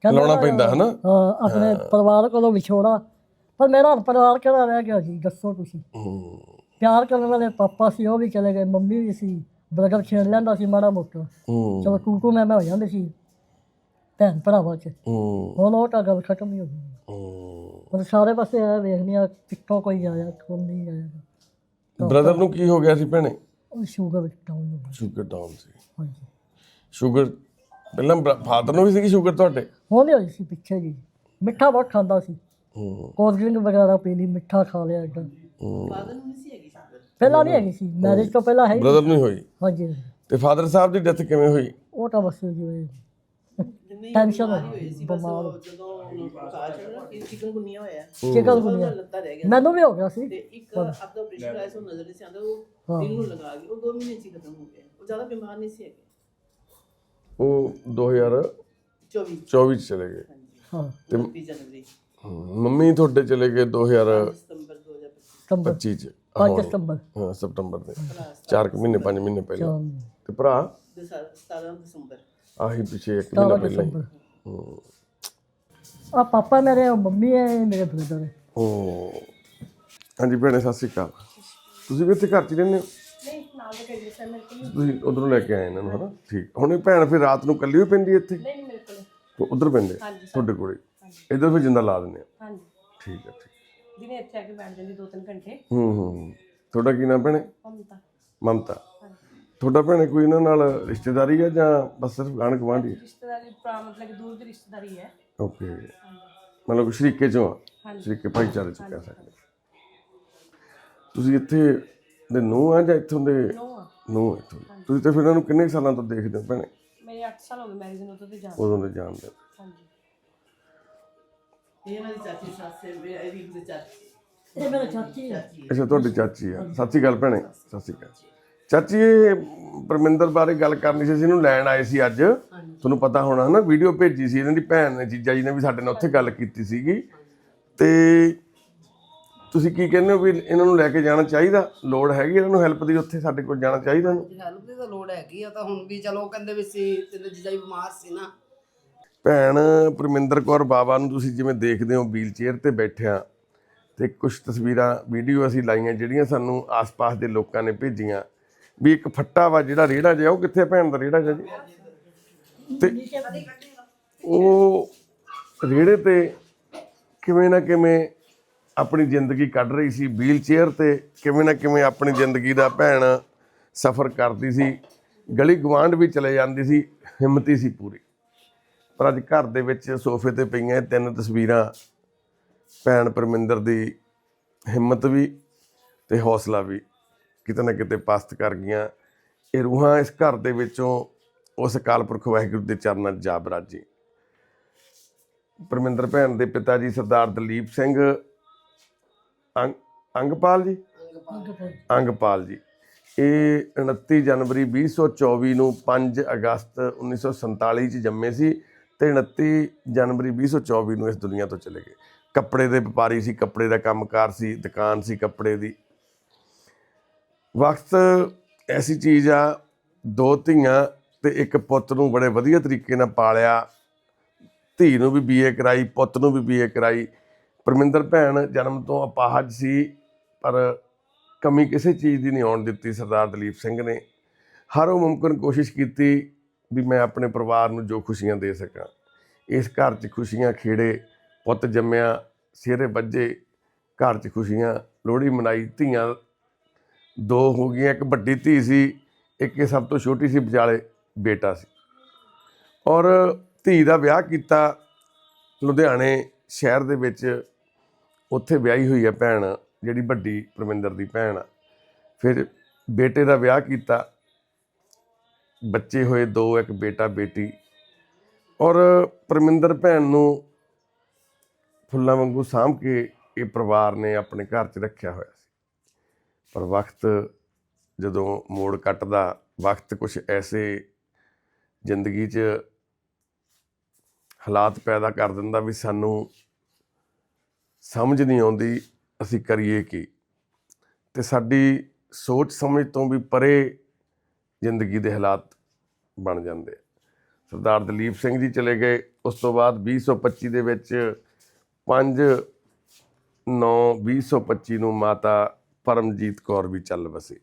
S2: ਕਹਿੰਦੇ
S1: ਲਾਉਣਾ
S2: ਨਾ,
S1: ਪੈਂਦਾ ਹਨਾ?
S2: ਹਾਂ ਆਪਣੇ ਪਰਿਵਾਰ ਕੋਲੋਂ ਵਿਛੋੜਾ। ਪਰ ਮੇਰਾ ਪਰਿਵਾਰ ਕਿਹੜਾ ਰਹਿ ਗਿਆ ਜੀ ਦੱਸੋ ਤੁਸੀਂ।
S1: ਹੂੰ,
S2: ਪਿਆਰ ਕਰਨ ਵਾਲੇ ਪਾਪਾ ਸੀ ਉਹ ਵੀ ਚਲੇ ਗਏ ਮੰਮੀ ਵੀ ਸੀ ਬਰਗਰ ਛੇੜ ਲੈਂਦਾ ਸੀ ਮਾੜਾ ਮੋਟਾ।
S1: ਹੂੰ।
S2: ਚਲੋ ਟੂ ਟੂ ਮੈਂ ਮੈਂ ਹੋ ਜਾਂਦੇ ਸੀ ਭੈਣ ਭਰਾਵਾਂ ਚ।
S1: ਹੂੰ।
S2: ਹੁਣ ਉਹ ਤਾਂ ਗੱਲ ਖਤਮ ਹੀ ਹੋ ਗਈ।
S1: ਹੂੰ।
S2: ਹੁਣ ਸਾਰੇ ਪਾਸੇ ਇਹ ਵੇਖਦੇ ਆ ਕਿੱਥੋਂ ਕੋਈ ਆਇਆ ਕੌਣ ਨਹੀਂ ਆਇਆ।
S1: ਬ੍ਰਦਰ ਨੂੰ ਕੀ ਹੋ ਗਿਆ ਸੀ ਭੈਣੇ?
S2: ਉਹ ਸ਼ੂਗਰ ਹੋ ਗਈ।
S1: ਸ਼ੂਗਰ ਡਾਊਨ ਸੀ।
S2: ਹਾਂਜੀ।
S1: ਸ਼ੂਗਰ ਪਹਿਲਾਂ ਫਾਦਰ ਨੂੰ ਵੀ ਸੀ ਸ਼ੂਗਰ ਤੁਹਾਡੇ?
S2: ਹੋਣੀ ਹੋਈ ਸੀ ਪਿੱਛੇ ਜੀ ਮਿੱਠਾ ਬਹੁਤ ਖਾਂਦਾ ਸੀ।
S1: ਹੂੰ।
S2: ਕੋਲਡ ਡਰਿੰਕ ਵਗੈਰਾ ਪੀ ਲਈ ਮਿੱਠਾ ਖਾ ਲਿਆ ਏਦਾਂ।
S1: ਹੂੰ।
S4: ਫਾਦਰ ਨੂੰ ਨਹੀਂ ਸੀ ਹੈਗੀ ਸ਼ੂਗਰ?
S2: ਪਹਿਲਾਂ ਨਹੀਂ ਹੈਗੀ ਸੀ ਮੈਰਿਜ ਤੋਂ ਪਹਿਲਾਂ ਹੈ ਹੀ
S1: ਬ੍ਰਦਰ ਨੂੰ ਹੀ ਹੋਈ?
S2: ਹਾਂਜੀ।
S1: ਤੇ ਫਾਦਰ ਸਾਹਿਬ ਦੀ ਡੈਥ ਕਿਵੇਂ ਹੋਈ?
S2: ਉਹ ਤਾਂ ਬਸ
S4: ਜਿੰਨੀ
S2: ਟੈਨਸ਼ਨ
S4: ਬਿਮਾਰੀ ਜਦੋਂ ਉਹਨੂੰ ਬੁਖਾਰ ਚੜ੍ਹਨਾ ਕਿ ਚਿਕਨ ਗੁੰਨੀਆ ਹੋਇਆ।
S2: Chikungunya.
S4: ਲੱਤਾਂ ਰਹਿ ਗਿਆ
S2: ਮੈਨੂੰ ਵੀ ਹੋ ਗਿਆ ਸੀ।
S4: ਤੇ ਇੱਕ ਆਪਦਾ ਆਪਰੇਸ਼ਨ ਆਇਆ ਸੀ ਉਹ ਨਜ਼ਰ ਨਹੀਂ ਸੀ ਆਉਂਦਾ ਉਹ ਦਿਲ ਨੂੰ ਲਗਾ ਗਈ। ਉਹ 2 ਮਹੀਨੇ ਚ ਹੀ ਖਤਮ ਹੋ ਗਿਆ। ਉਹ ਜ਼ਿਆਦਾ ਬਿਮਾਰ ਨਹੀਂ ਸੀ ਹੈਗੇ।
S1: ਉਹ 2024
S4: 24
S1: ਚ ਚਲੇ ਗਏ।
S2: ਹਾਂ।
S4: 29 ਜਨਵਰੀ।
S1: ਹੂੰ, ਮੰਮੀ ਤੁਹਾਡੇ ਚਲੇ ਗਏ 2025
S4: ਸਤੰਬਰ 2025
S2: ਸਤੰਬਰ
S1: ਚ
S2: 5 ਸਤੰਬਰ।
S1: ਹਾਂ ਸਤੰਬਰ ਦੇ। 4 ਮਹੀਨੇ 5 ਮਹੀਨੇ ਪਹਿਲਾਂ। ਤੇ ਭਰਾ?
S4: ਦੇ 17 ਦਸੰਬਰ।
S1: ਆਹੀ ਪਿਛੇ 1 ਮਹੀਨਾ
S2: 17
S1: ਪਹਿਲਾਂ।
S2: ਆ ਪਾਪਾ ਮੇਰੇ ਮੰਮੀ ਹੈ ਇਹ ਮੇਰੇ ਬ੍ਰਦਰ ਹੈ।
S1: ਓ ਹਾਂਜੀ ਭੈਣੇ ਸਤਿ ਸ਼੍ਰੀ ਅਕਾਲ। ਤੁਸੀਂ ਵੀ ਇੱਥੇ ਘਰ ਚ ਰਹਿੰਦੇ ਹੋ?
S6: ਨਹੀਂ ਨਾਲ ਦੇ ਕਰੀ ਸਰ ਮੇਰੇ ਕੋਲ
S1: ਤੁਸੀਂ ਉਧਰੋਂ ਲੈ ਕੇ ਆਏ ਇਹਨਾਂ ਨੂੰ ਹਨਾ? ਠੀਕ। ਹੁਣ ਇਹ ਭੈਣ ਫਿਰ ਰਾਤ ਨੂੰ ਇਕੱਲੀ ਹੋਈ ਪੈਂਦੀ ਹੈ ਇੱਥੇ?
S6: ਨਹੀਂ ਨਹੀਂ ਮੇਰੇ ਕੋਲ।
S1: ਤੇ ਉਧਰ ਪੈਂਦੇ?
S6: ਹਾਂਜੀ
S1: ਤੁਹਾਡੇ ਕੋਲੇ? ਇੱਧਰ ਫਿਰ ਜਿੰਦਾ ਲਾ ਦਿੰਦੇ ਆ।
S6: ਹਾਂਜੀ।
S1: ਠੀਕ ਹੈ ਠੀਕ।
S6: ਦਿਨੇ ਇੱਥੇ ਆ ਕੇ ਬੈਠ ਜਾਂਦੀ ਦੋ ਤਿੰਨ ਘੰਟੇ।
S1: ਹੂੰ ਹੂੰ ਤੁਹਾਡਾ ਕੀ ਨਾਮ ਭੈਣੇ?
S6: ਹੁਣ ਤਾਂ
S1: ਮਮਤਾ ਤੁਹਾਡਾ ਭੈਣੇ ਕੋਈ ਇਹਨਾਂ ਨਾਲ ਰਿਸ਼ਤੇਦਾਰੀ ਹੈ ਜਾਂ ਬਸ ਸਿਰਫ ਆਣ ਗੁਆਂਢੀ ਹੈ
S6: ਰਿਸ਼ਤੇਦਾਰੀ ਭਰਾ ਮਤਲਬ ਕਿ ਦੂਰ ਦੀ ਰਿਸ਼ਤੇਦਾਰੀ ਹੈ।
S1: ਓਕੇ। ਮਤਲਬ ਸ਼ਰੀਕੇ ਚੋਂ ਆ?
S6: ਹਾਂਜੀ।
S1: ਸ਼ਰੀਕੇ ਭਾਈਚਾਰੇ ਚ ਕਹਿ ਸਕਦੇ ਤੁਸੀਂ ਇੱਥੇ ਦੇ ਨੂੰ ਆ ਜਾਂ ਇੱਥੋਂ ਦੇ
S6: ਨੋ ਆ।
S1: ਨੂੰ ਇੱਥੋਂ ਦੇ? ਤੁਸੀਂ ਤੇ ਫਿਰ ਇਹਨਾਂ ਨੂੰ ਕਿੰਨੇ ਸਾਲਾਂ ਤੋਂ ਦੇਖਦੇ ਹੋ ਭੈਣੇ?
S6: ਮੇਰੇ 8 ਸਾਲ ਹੋ ਗਏ ਮੈਰਿਜ ਨੂੰ ਉਦੋਂ ਤੇ ਜਾਣ
S1: ਉਦੋਂ ਦੇ ਜਾਣਦੇ ਹੋ।
S6: ਹਾਂਜੀ।
S4: ਇਹ ਮੇਰੀ ਚਾਚੀ ਸੱਸ ਮੇਰੀ ਇਹ ਵੀ ਉਹਦੀ ਚਾਚੀ।
S2: ਇਹ ਮੇਰੇ ਚਾਚੀ ਹੈ।
S1: ਅੱਛਾ ਤੁਹਾਡੀ ਚਾਚੀ ਆ। ਸਤਿ ਸ਼੍ਰੀ ਅਕਾਲ ਭੈਣੇ ਸਤਿ ਸ਼੍ਰੀ ਅਕਾਲ ਚਾਚੀ ਇਹ ਪਰਮਿੰਦਰ ਬਾਰੇ ਗੱਲ ਕਰਨੀ ਸੀ ਅਸੀਂ ਇਹਨੂੰ ਲੈਣ ਆਏ ਸੀ ਅੱਜ। ਤੁਹਾਨੂੰ ਪਤਾ ਹੋਣਾ ਨਾ ਵੀਡੀਓ ਭੇਜੀ ਸੀ ਇਹਨਾਂ ਦੀ ਭੈਣ ਨੇ ਜੀਜਾ ਜੀ ਨੇ ਵੀ ਸਾਡੇ ਨਾਲ ਉੱਥੇ ਗੱਲ ਕੀਤੀ ਸੀਗੀ। ਤੇ ਤੁਸੀਂ ਕੀ ਕਹਿੰਦੇ ਹੋ ਵੀ ਇਹਨਾਂ ਨੂੰ ਲੈ ਕੇ ਜਾਣਾ ਚਾਹੀਦਾ? ਲੋੜ ਹੈਗੀ ਇਹਨਾਂ ਨੂੰ ਹੈਲਪ ਦੀ ਉੱਥੇ ਸਾਡੇ ਕੋਲ ਜਾਣਾ ਚਾਹੀਦਾ ਇਹਨੂੰ?
S7: ਹੈਲਪ ਦੀ ਤਾਂ ਲੋੜ ਹੈਗੀ ਆ ਤਾਂ ਹੁਣ ਵੀ ਚਲੋ ਕਹਿੰਦੇ ਵੀ ਸੀ ਤੇਰੇ ਜੀਜਾ ਜੀ ਬਿਮਾਰ ਸੀ ਨਾ।
S1: ਭੈਣ ਪਰਮਿੰਦਰ ਕੌਰ ਬਾਬਾ ਨੂੰ ਤੁਸੀਂ ਜਿਵੇਂ ਦੇਖਦੇ ਹੋ ਵੀਲ ਚੇਅਰ ਤੇ ਬੈਠਿਆ ਤੇ ਕੁਝ ਤਸਵੀਰਾਂ ਵੀਡੀਓ ਅਸੀਂ ਲਾਈਆਂ ਜਿਹੜੀਆਂ ਸਾਨੂੰ ਆਸ-ਪਾਸ ਦੇ ਲੋਕਾਂ ਨੇ ਭੇਜੀਆਂ। ਵੀ ਇੱਕ ਫੱਟਾ ਵਾ ਜਿਹੜਾ ਰੇੜਾ ਜਿਹਾ ਉਹ ਕਿੱਥੇ ਆ ਭੈਣ ਦਾ ਰੇੜਾ ਜਿਹਾ ਜੀ? ਤੇ ਉਹ ਰੇੜੇ ਤੇ ਕਿਵੇਂ ਨਾ ਕਿਵੇਂ ਆਪਣੀ ਜ਼ਿੰਦਗੀ ਕੱਢ ਰਹੀ ਸੀ ਵੀਲ ਚੇਅਰ ਤੇ ਕਿਵੇਂ ਨਾ ਕਿਵੇਂ ਆਪਣੀ ਜ਼ਿੰਦਗੀ ਦਾ ਭੈਣ ਸਫ਼ਰ ਕਰਦੀ ਸੀ, ਗਲੀ ਗਵਾਂਢ ਵੀ ਚਲੇ ਜਾਂਦੀ ਸੀ, ਹਿੰਮਤੀ ਸੀ ਪੂਰੀ। ਪਰ ਅੱਜ ਘਰ ਦੇ ਵਿੱਚ ਸੋਫੇ ਤੇ ਪਈਆਂ ਤਿੰਨ ਤਸਵੀਰਾਂ ਭੈਣ ਪਰਮਿੰਦਰ ਦੀ ਹਿੰਮਤ ਵੀ ਤੇ ਹੌਸਲਾ ਵੀ ਕਿਤੇ ਨਾ ਕਿਤੇ ਪਸਤ ਕਰ ਗਈਆਂ। ਇਹ ਰੂਹਾਂ ਇਸ ਘਰ ਦੇ ਵਿੱਚੋਂ ਉਸ ਅਕਾਲ ਪੁਰਖ ਵਾਹਿਗੁਰੂ ਦੇ ਚਰਨਾਂ 'ਚ ਜਾ ਬਰਾਜੀ। ਪਰਮਿੰਦਰ ਭੈਣ ਦੇ ਪਿਤਾ ਜੀ ਸਰਦਾਰ ਦਲੀਪ ਸਿੰਘ ਅੰਗ ਅੰਗਪਾਲ ਜੀ? ਅੰਗਪਾਲ। ਜੀ। ਇਹ 29 ਜਨਵਰੀ 2024 ਨੂੰ 5 ਅਗਸਤ 1947 ਚ ਜੰਮੇ ਸੀ ਤੇ 29 ਜਨਵਰੀ 2024 ਨੂੰ ਇਸ ਦੁਨੀਆ ਤੋਂ ਚਲੇ ਗਏ। ਕੱਪੜੇ ਦੇ ਵਪਾਰੀ ਸੀ ਕੱਪੜੇ ਦਾ ਕੰਮਕਾਰ ਸੀ ਦੁਕਾਨ ਸੀ ਕੱਪੜੇ ਦੀ। ਵਕਤ ਐਸੀ ਚੀਜ਼ ਆ ਦੋ ਧੀਆਂ ਤੇ ਇੱਕ ਪੁੱਤ ਨੂੰ ਬੜੇ ਵਧੀਆ ਤਰੀਕੇ ਨਾਲ ਪਾਲਿਆ। ਧੀ ਨੂੰ ਵੀ ਬੀਏ ਕਰਾਈ ਪੁੱਤ ਨੂੰ ਵੀ ਬੀਏ ਕਰਾਈ। ਪਰਮਿੰਦਰ ਭੈਣ ਜਨਮ ਤੋਂ ਅਪਾਹਜ ਸੀ, ਪਰ ਕਮੀ ਕਿਸੇ ਚੀਜ਼ ਦੀ ਨਹੀਂ ਆਉਣ ਦਿੱਤੀ, ਸਰਦਾਰ ਦਲੀਪ ਸਿੰਘ ਨੇ। ਹਰ ਉਹ ਮੁਮਕਨ ਕੋਸ਼ਿਸ਼ ਕੀਤੀ ਵੀ ਮੈਂ ਆਪਣੇ ਪਰਿਵਾਰ ਨੂੰ ਜੋ ਖੁਸ਼ੀਆਂ ਦੇ ਸਕਾਂ। ਇਸ ਘਰ 'ਚ ਖੁਸ਼ੀਆਂ ਖੇੜੇ, ਪੁੱਤ ਜੰਮਿਆ, ਸਿਹਰੇ ਵੱਜੇ, ਘਰ 'ਚ ਖੁਸ਼ੀਆਂ, ਲੋਹੜੀ ਮਨਾਈ, ਧੀਆਂ ਦੋ ਹੋ ਗਈਆਂ, ਇੱਕ ਵੱਡੀ ਧੀ ਸੀ, ਇੱਕ ਇਹ ਸਭ ਤੋਂ ਛੋਟੀ ਸੀ, ਵਿਚਾਲੇ ਬੇਟਾ ਸੀ। ਔਰ ਧੀ ਦਾ ਵਿਆਹ ਕੀਤਾ ਲੁਧਿਆਣੇ ਸ਼ਹਿਰ ਦੇ ਵਿੱਚ ਉੱਥੇ ਵਿਆਹੀ ਹੋਈ ਹੈ ਭੈਣ, ਜਿਹੜੀ ਵੱਡੀ ਪਰਮਿੰਦਰ ਦੀ ਭੈਣ ਆ। ਫਿਰ ਬੇਟੇ ਦਾ ਵਿਆਹ ਕੀਤਾ। ਬੱਚੇ ਹੋਏ ਦੋ, ਇੱਕ ਬੇਟਾ, ਬੇਟੀ। ਔਰ ਪਰਮਿੰਦਰ ਭੈਣ ਨੂੰ ਫੁੱਲਾਂ ਵਾਂਗੂ ਸਾਂਭ ਕੇ ਇਹ ਪਰਿਵਾਰ ਨੇ ਆਪਣੇ ਘਰ 'ਚ ਰੱਖਿਆ ਹੋਇਆ ਸੀ। ਪਰ ਵਕਤ ਜਦੋਂ ਮੋੜ ਕੱਟਦਾ, ਵਕਤ ਕੁਝ ਐਸੇ ਜ਼ਿੰਦਗੀ 'ਚ ਹਾਲਾਤ ਪੈਦਾ ਕਰ ਦਿੰਦਾ ਵੀ ਸਾਨੂੰ ਸਮਝ ਨਹੀਂ ਆਉਂਦੀ, ਅਸੀਂ ਕਰੀਏ ਕੀ? ਤੇ ਸਾਡੀ ਸੋਚ ਸਮਝ ਤੋਂ ਵੀ ਪਰੇ ਜ਼ਿੰਦਗੀ ਦੇ ਹਾਲਾਤ ਬਣ ਜਾਂਦੇ ਸਰਦਾਰ ਦਲੀਪ ਸਿੰਘ ਜੀ ਚਲੇ ਗਏ, ਉਸ ਤੋਂ ਬਾਅਦ 2025 ਦੇ ਵਿੱਚ 5 9 2025 ਨੂੰ ਮਾਤਾ ਪਰਮਜੀਤ ਕੌਰ ਵੀ ਚੱਲ ਵਸੀ।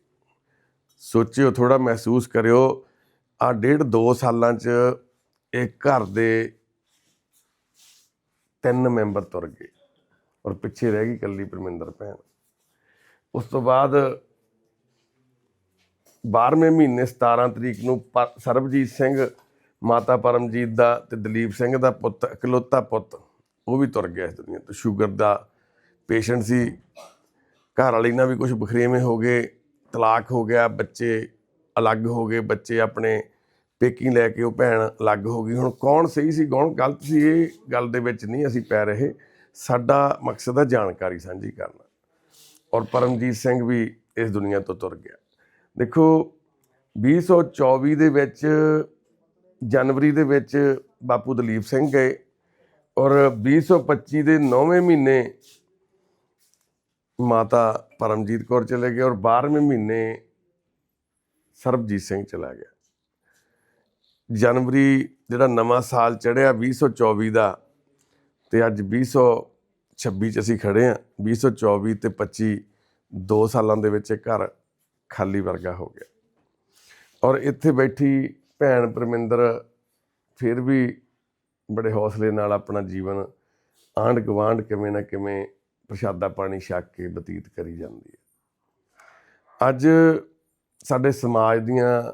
S1: ਸੋਚਿਓ ਥੋੜਾ ਮਹਿਸੂਸ ਕਰਿਓ ਆ ਡੇਢ ਦੋ ਸਾਲਾਂ ਚ ਇਹ ਘਰ ਦੇ ਤਿੰਨ ਮੈਂਬਰ ਤੁਰ ਗਏ। ਔਰ ਪਿੱਛੇ ਰਹਿ ਗਈ ਇਕੱਲੀ ਪਰਮਿੰਦਰ ਭੈਣ। ਉਸ ਤੋਂ ਬਾਅਦ 12ਵੇਂ ਮਹੀਨੇ 17 ਤਰੀਕ ਨੂੰ ਪ- ਸਰਬਜੀਤ ਸਿੰਘ, ਮਾਤਾ ਪਰਮਜੀਤ ਦਾ ਤੇ ਦਲੀਪ ਸਿੰਘ ਦਾ ਪੁੱਤ, ਇਕਲੌਤਾ ਪੁੱਤ, ਉਹ ਵੀ ਤੁਰ ਗਿਆ ਇਸ ਦੁਨੀਆ ਤੋਂ। ਸ਼ੂਗਰ ਦਾ ਪੇਸ਼ੈਂਟ ਸੀ। ਘਰ ਵਾਲੀ ਨਾਲ ਵੀ ਕੁਝ ਬਖਰੇਵੇਂ ਹੋ ਗਏ, ਤਲਾਕ ਹੋ ਗਿਆ, ਬੱਚੇ ਅਲੱਗ ਹੋ ਗਏ, ਬੱਚੇ ਆਪਣੇ ਪੇਕੀ ਲੈ ਕੇ ਉਹ ਭੈਣ ਅਲੱਗ ਹੋ ਗਈ। ਹੁਣ ਕੌਣ ਸਹੀ ਸੀ, ਕੌਣ ਗਲਤ ਸੀ, ਇਹ ਗੱਲ ਦੇ ਵਿੱਚ ਨਹੀਂ ਅਸੀਂ ਪੈ ਰਹੇ। ਸਾਡਾ ਮਕਸਦ ਹੈ ਜਾਣਕਾਰੀ ਸਾਂਝੀ ਕਰਨਾ। ਔਰ ਪਰਮਜੀਤ ਸਿੰਘ ਵੀ ਇਸ ਦੁਨੀਆ ਤੋਂ ਤੁਰ ਗਿਆ। ਦੇਖੋ 2024 ਦੇ ਵਿੱਚ, ਜਨਵਰੀ ਦੇ ਵਿੱਚ ਬਾਪੂ ਦਲੀਪ ਸਿੰਘ ਗਏ ਔਰ 2025 ਦੇ 9ਵੇਂ ਮਹੀਨੇ ਮਾਤਾ ਪਰਮਜੀਤ ਕੌਰ ਚਲੇ ਗਏ ਔਰ 12ਵੇਂ ਮਹੀਨੇ ਸਰਬਜੀਤ ਸਿੰਘ ਚਲਾ ਗਿਆ। ਜਨਵਰੀ ਜਿਹੜਾ ਨਵਾਂ ਸਾਲ ਚੜਿਆ 2024 ਦਾ ਤੇ ਅੱਜ 2026 ਚ ਅਸੀਂ ਖੜੇ ਆ 2024 ਤੇ 25 ਦੋ ਸਾਲਾਂ ਦੇ ਵਿੱਚ ਇਹ ਘਰ ਖਾਲੀ ਵਰਗਾ ਹੋ ਗਿਆ। ਔਰ ਇੱਥੇ ਬੈਠੀ ਭੈਣ ਪਰਮਿੰਦਰ ਫਿਰ ਵੀ ਬੜੇ ਹੌਸਲੇ ਨਾਲ ਆਪਣਾ ਜੀਵਨ ਆਂਢ ਗੁਆਂਢ ਕਿਵੇਂ ਨਾ ਕਿਵੇਂ ਪ੍ਰਸ਼ਾਦਾ ਪਾਣੀ ਛਕ ਕੇ ਬਤੀਤ ਕਰੀ ਜਾਂਦੀ ਹੈ। ਅੱਜ ਸਾਡੇ ਸਮਾਜ ਦੀਆਂ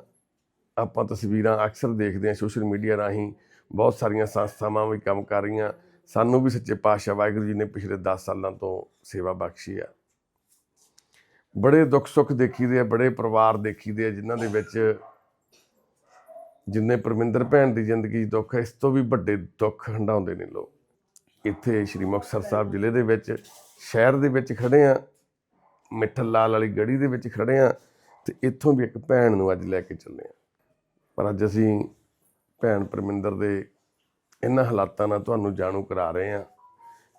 S1: ਆਪਾਂ ਤਸਵੀਰਾਂ ਅਕਸਰ ਦੇਖਦੇ ਹਾਂ ਸੋਸ਼ਲ ਮੀਡੀਆ ਰਾਹੀਂ। ਬਹੁਤ ਸਾਰੀਆਂ ਸੰਸਥਾਵਾਂ ਵੀ ਕੰਮ ਕਰ ਰਹੀਆਂ। ਸਾਨੂੰ ਵੀ ਸੱਚੇ ਪਾਤਸ਼ਾਹ ਵਾਹਿਗੁਰੂ ਜੀ ਨੇ ਪਿਛਲੇ 10 ਸਾਲਾਂ ਤੋਂ ਸੇਵਾ ਬਖਸ਼ੀ ਆ। ਬੜੇ ਦੁੱਖ ਸੁੱਖ ਦੇਖੀਦੇ ਆ, ਬੜੇ ਪਰਿਵਾਰ ਦੇਖੀਦੇ ਆ, ਜਿਨ੍ਹਾਂ ਦੇ ਵਿੱਚ ਜਿੰਨੇ ਪਰਮਿੰਦਰ ਭੈਣ ਦੀ ਜ਼ਿੰਦਗੀ 'ਚ ਦੁੱਖ ਹੈ ਇਸ ਤੋਂ ਵੀ ਵੱਡੇ ਦੁੱਖ ਹੰਡਾਉਂਦੇ ਨੇ ਲੋਕ। ਇੱਥੇ ਸ਼੍ਰੀ ਮੁਕਤਸਰ ਸਾਹਿਬ ਜ਼ਿਲ੍ਹੇ ਦੇ ਵਿੱਚ, ਸ਼ਹਿਰ ਦੇ ਵਿੱਚ ਖੜੇ ਆ, ਮਿੱਠਲ ਲਾਲ ਵਾਲੀ ਗੜੀ ਦੇ ਵਿੱਚ ਖੜੇ ਆ ਤੇ ਇੱਥੋਂ ਵੀ ਇੱਕ ਭੈਣ ਨੂੰ ਅੱਜ ਲੈ ਕੇ ਚੱਲੇ ਆ। ਪਰ ਅੱਜ ਅਸੀਂ ਭੈਣ ਪਰਮਿੰਦਰ ਦੇ ਇਹਨਾਂ ਹਾਲਾਤਾਂ ਨਾਲ ਤੁਹਾਨੂੰ ਜਾਣੂ ਕਰਾ ਰਹੇ ਆ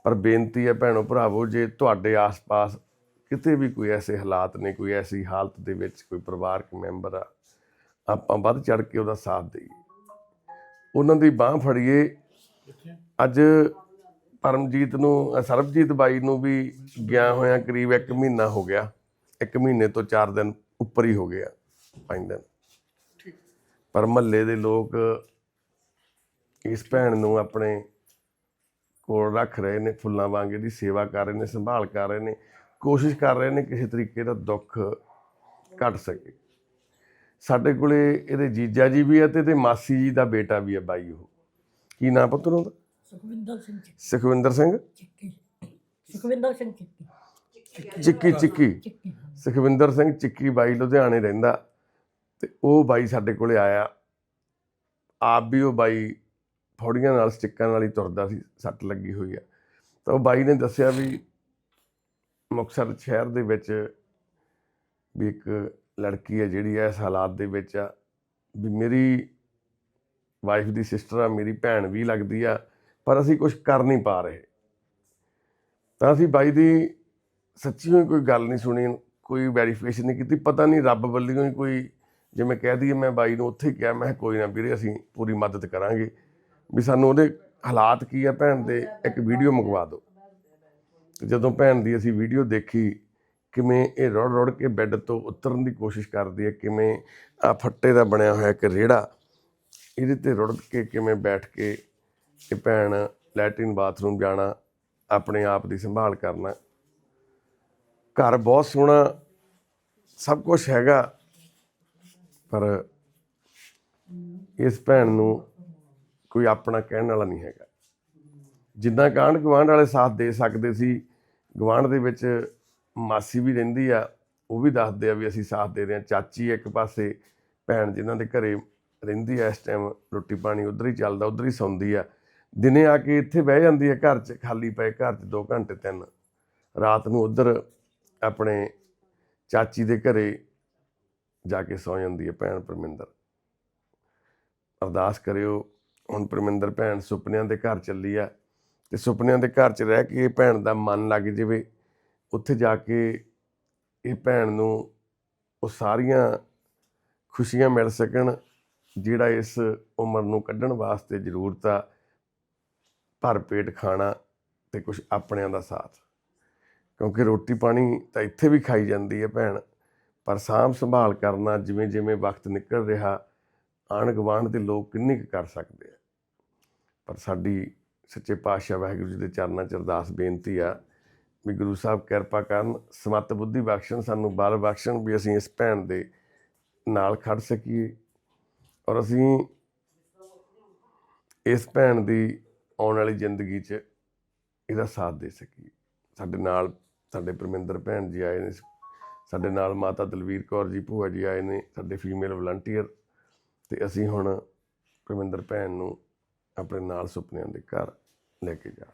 S1: ਪਰ ਬੇਨਤੀ ਹੈ ਭੈਣੋ ਭਰਾਵੋ ਜੇ ਤੁਹਾਡੇ ਆਸ-ਪਾਸ ਕਿਤੇ ਵੀ ਕੋਈ ਐਸੇ ਹਾਲਾਤ ਨੇ ਕੋਈ ਐਸੀ ਹਾਲਤ ਦੇ ਵਿੱਚ ਕੋਈ ਪਰਿਵਾਰਕ ਮੈਂਬਰ ਆ ਆਪਾਂ ਵੱਧ ਚੜ ਕੇ ਉਹਦਾ ਸਾਥ ਦੇਈਏ। ਉਹਨਾਂ ਦੀ ਬਾਹ ਫੜੀਏ। ਅੱਜ ਪਰਮਜੀਤ ਨੂੰ ਸਰਬਜੀਤ ਬਾਈ ਨੂੰ ਵੀ ਗਿਆ ਹੋਇਆ ਕਰੀਬ 1 ਮਹੀਨਾ ਹੋ ਗਿਆ। 1 ਮਹੀਨੇ ਤੋਂ 4 ਦਿਨ ਉੱਪਰ ਹੀ ਹੋ ਗਿਆ 5 ਦਿਨ। ਪਰ ਮਹੱਲੇ ਦੇ ਲੋਕ ਇਸ ਭੈਣ ਨੂੰ ਆਪਣੇ ਕੋਲ ਰੱਖ ਰਹੇ ਨੇ ਫੁੱਲਾਂ ਵਾਂਗੇ ਦੀ ਸੇਵਾ ਕਰ ਰਹੇ ਨੇ ਸੰਭਾਲ ਕਰ ਰਹੇ ਨੇ ਕੋਸ਼ਿਸ਼ ਕਰ ਰਹੇ ਨੇ ਕਿਸੇ ਤਰੀਕੇ ਦਾ ਦੁੱਖ ਘਟ ਸਕੇ। ਸਾਡੇ ਕੋਲੇ ਇਹਦੇ ਜੀਜਾ ਜੀ ਵੀ ਹੈ ਤੇ ਇਹਦੇ ਮਾਸੀ ਜੀ ਦਾ ਬੇਟਾ ਵੀ ਹੈ ਬਾਈ ਉਹ। ਕੀ ਨਾਂ ਪੁੱਤਰ ਉਹਦਾ
S2: ਸੁਖਵਿੰਦਰ ਸਿੰਘ ਚਿੱਕੀ
S1: ਸੁਖਵਿੰਦਰ ਸਿੰਘ?
S2: ਚਿੱਕੀ ਸੁਖਵਿੰਦਰ ਸਿੰਘ ਚਿੱਕੀ
S1: ਚਿੱਕੀ। ਚਿੱਕੀ
S2: ਚਿੱਕੀ
S1: ਸੁਖਵਿੰਦਰ ਸਿੰਘ ਚਿੱਕੀ ਬਾਈ ਲੁਧਿਆਣੇ ਰਹਿੰਦਾ ਤੇ ਉਹ ਬਾਈ ਸਾਡੇ ਕੋਲੇ ਆਇਆ। ਆਪ ਵੀ ਉਹ ਬਾਈ ਫੌੜੀਆਂ ਨਾਲ ਸਟਿੱਕਾਂ ਨਾਲ ਹੀ ਤੁਰਦਾ ਸੀ, ਸੱਟ ਲੱਗੀ ਹੋਈ ਆ। ਤਾਂ ਉਹ ਬਾਈ ਨੇ ਦੱਸਿਆ ਵੀ ਮੁਕਤਸਰ ਸ਼ਹਿਰ ਦੇ ਵਿੱਚ ਵੀ ਇੱਕ ਲੜਕੀ ਹੈ ਜਿਹੜੀ ਇਸ ਹਾਲਾਤ ਦੇ ਵਿੱਚ ਆ ਵੀ ਮੇਰੀ ਵਾਈਫ ਦੀ ਸਿਸਟਰ ਆ, ਮੇਰੀ ਭੈਣ ਵੀ ਲੱਗਦੀ ਆ, ਪਰ ਅਸੀਂ ਕੁਝ ਕਰ ਨਹੀਂ ਪਾ ਰਹੇ। ਤਾਂ ਅਸੀਂ ਬਾਈ ਦੀ ਸੱਚੀ ਹੋਈ ਕੋਈ ਗੱਲ ਨਹੀਂ ਸੁਣੀ, ਕੋਈ ਵੈਰੀਫਿਕੇਸ਼ਨ ਨਹੀਂ ਕੀਤੀ, ਪਤਾ ਨਹੀਂ ਰੱਬ ਵੱਲੋਂ ਹੀ ਕੋਈ, ਜਿਵੇਂ ਕਹਿ ਦਈਏ ਮੈਂ ਬਾਈ ਨੂੰ ਉੱਥੇ ਹੀ ਕਿਹਾ, ਮੈਂ ਕਿਹਾ ਕੋਈ ਨਾ ਵੀਰੇ, ਅਸੀਂ ਪੂਰੀ ਮਦਦ ਕਰਾਂਗੇ। ਵੀ ਸਾਨੂੰ ਉਹਦੇ ਹਾਲਾਤ ਕੀ ਆ ਭੈਣ ਦੇ, ਇੱਕ ਵੀਡੀਓ ਮੰਗਵਾ ਦਿਓ। ਜਦੋਂ ਭੈਣ ਦੀ ਅਸੀਂ ਵੀਡੀਓ ਦੇਖੀ, ਕਿਵੇਂ ਇਹ ਰੋੜ ਰੋੜ ਕੇ ਬੈੱਡ ਤੋਂ ਉਤਰਨ ਦੀ ਕੋਸ਼ਿਸ਼ ਕਰਦੀ ਹੈ, ਕਿਵੇਂ ਆ ਫੱਟੇ ਦਾ ਬਣਿਆ ਹੋਇਆ ਇੱਕ ਰੇੜਾ, ਇਹਦੇ ਤੇ ਰੁੜ ਕੇ ਕਿਵੇਂ ਬੈਠ ਕੇ ਇਹ ਭੈਣ ਲੈਟਰਿਨ ਬਾਥਰੂਮ ਜਾਣਾ, ਆਪਣੇ ਆਪ ਦੀ ਸੰਭਾਲ ਕਰਨਾ। ਘਰ ਬਹੁਤ ਸੋਹਣਾ, ਸਭ ਕੁਝ ਹੈਗਾ, ਪਰ ਇਸ ਭੈਣ ਨੂੰ ਕੋਈ ਆਪਣਾ ਕਹਿਣ ਵਾਲਾ ਨਹੀਂ ਹੈਗਾ। ਜਿੱਦਾਂ ਕਾਂਡ ਗਵਾਂਢ ਵਾਲੇ ਸਾਥ ਦੇ ਸਕਦੇ ਸੀ ਗਵਾਂਢ ਦੇ ਵਿੱਚ ਮਾਸੀ ਵੀ ਰਹਿੰਦੀ ਆ, ਉਹ ਵੀ ਦੱਸਦੇ ਆ ਵੀ ਅਸੀਂ ਸਾਥ ਦੇ ਰਹੇ ਹਾਂ। ਚਾਚੀ ਇੱਕ ਪਾਸੇ, ਭੈਣ ਜਿਨ੍ਹਾਂ ਦੇ ਘਰੇ ਰਹਿੰਦੀ ਆ, ਇਸ ਟਾਈਮ ਰੋਟੀ ਪਾਣੀ ਉਧਰ ਹੀ ਚੱਲਦਾ, ਉਧਰ ਹੀ ਸੌਂਦੀ ਆ। ਦਿਨੇ ਆ ਕੇ ਇੱਥੇ ਬਹਿ ਜਾਂਦੀ ਆ ਘਰ 'ਚ, ਖਾਲੀ ਪਏ ਘਰ 'ਚ 2 ਘੰਟੇ ਤਿੰਨ। ਰਾਤ ਨੂੰ ਉਧਰ ਆਪਣੇ ਚਾਚੀ ਦੇ ਘਰੇ ਜਾ ਕੇ ਸੌ ਜਾਂਦੀ ਹੈ ਭੈਣ ਪਰਮਿੰਦਰ। ਅਰਦਾਸ ਕਰਿਓ ਹੁਣ ਪਰਮਿੰਦਰ ਭੈਣ ਸੁਪਨਿਆਂ ਦੇ ਘਰ ਚੱਲੀ ਆ ਤੇ ਸੁਪਨਿਆਂ ਦੇ ਘਰ 'ਚ ਰਹਿ ਕੇ ਇਹ ਭੈਣ ਦਾ ਮਨ ਲੱਗ ਜਾਵੇ, ਉੱਥੇ ਜਾ ਕੇ ਇਹ ਭੈਣ ਨੂੰ ਉਹ ਸਾਰੀਆਂ ਖੁਸ਼ੀਆਂ ਮਿਲ ਸਕਣ, ਜਿਹੜਾ ਇਸ ਉਮਰ ਨੂੰ ਕੱਢਣ ਵਾਸਤੇ ਜ਼ਰੂਰਤ ਆ, ਭਰ ਪੇਟ ਖਾਣਾ ਤੇ ਕੁਝ ਆਪਣਿਆਂ ਦਾ ਸਾਥ। ਕਿਉਂਕਿ ਰੋਟੀ ਪਾਣੀ ਤਾਂ ਇੱਥੇ ਵੀ ਖਾਈ ਜਾਂਦੀ ਹੈ ਭੈਣ, ਪਰ ਸਾਂਭ ਸੰਭਾਲ ਕਰਨਾ ਜਿਵੇਂ ਜਿਵੇਂ ਵਕਤ ਨਿਕਲ ਰਿਹਾ ਆਂਢ ਗੁਆਂਢ ਦੇ ਲੋਕ ਕਿੰਨੀ ਕੁ ਕਰ ਸਕਦੇ ਆ। ਪਰ ਸਾਡੀ ਸੱਚੇ ਪਾਤਸ਼ਾਹ ਵਾਹਿਗੁਰੂ ਜੀ ਦੇ ਚਰਨਾਂ 'ਚ ਅਰਦਾਸ ਬੇਨਤੀ ਆ ਵੀ ਗੁਰੂ ਸਾਹਿਬ ਕਿਰਪਾ ਕਰਨ, ਸਮਤ ਬੁੱਧੀ ਬਖਸ਼ਣ, ਸਾਨੂੰ ਬਲ ਬਖਸ਼ਣ ਵੀ ਅਸੀਂ ਇਸ ਭੈਣ ਦੇ ਨਾਲ ਖੜ ਸਕੀਏ ਔਰ ਅਸੀਂ ਇਸ ਭੈਣ ਦੀ ਆਉਣ ਵਾਲੀ ਜ਼ਿੰਦਗੀ 'ਚ ਇਹਦਾ ਸਾਥ ਦੇ ਸਕੀਏ। ਸਾਡੇ ਨਾਲ ਸਾਡੇ ਪਰਮਿੰਦਰ ਭੈਣ ਜੀ ਆਏ ਨੇ, ਸਾਡੇ ਨਾਲ ਮਾਤਾ ਦਲਵੀਰ ਕੌਰ ਜੀ ਭੂਆ ਜੀ ਆਏ ਨੇ, ਸਾਡੇ ਫੀਮੇਲ ਵਲੰਟੀਅਰ ਤੇ ਅਸੀਂ ਹੁਣ ਪਰਮਿੰਦਰ ਭੈਣ ਨੂੰ ਆਪਣੇ ਨਾਲ ਸੁਪਨਿਆਂ ਦੇ ਘਰ ਲੈ ਕੇ ਜਾ।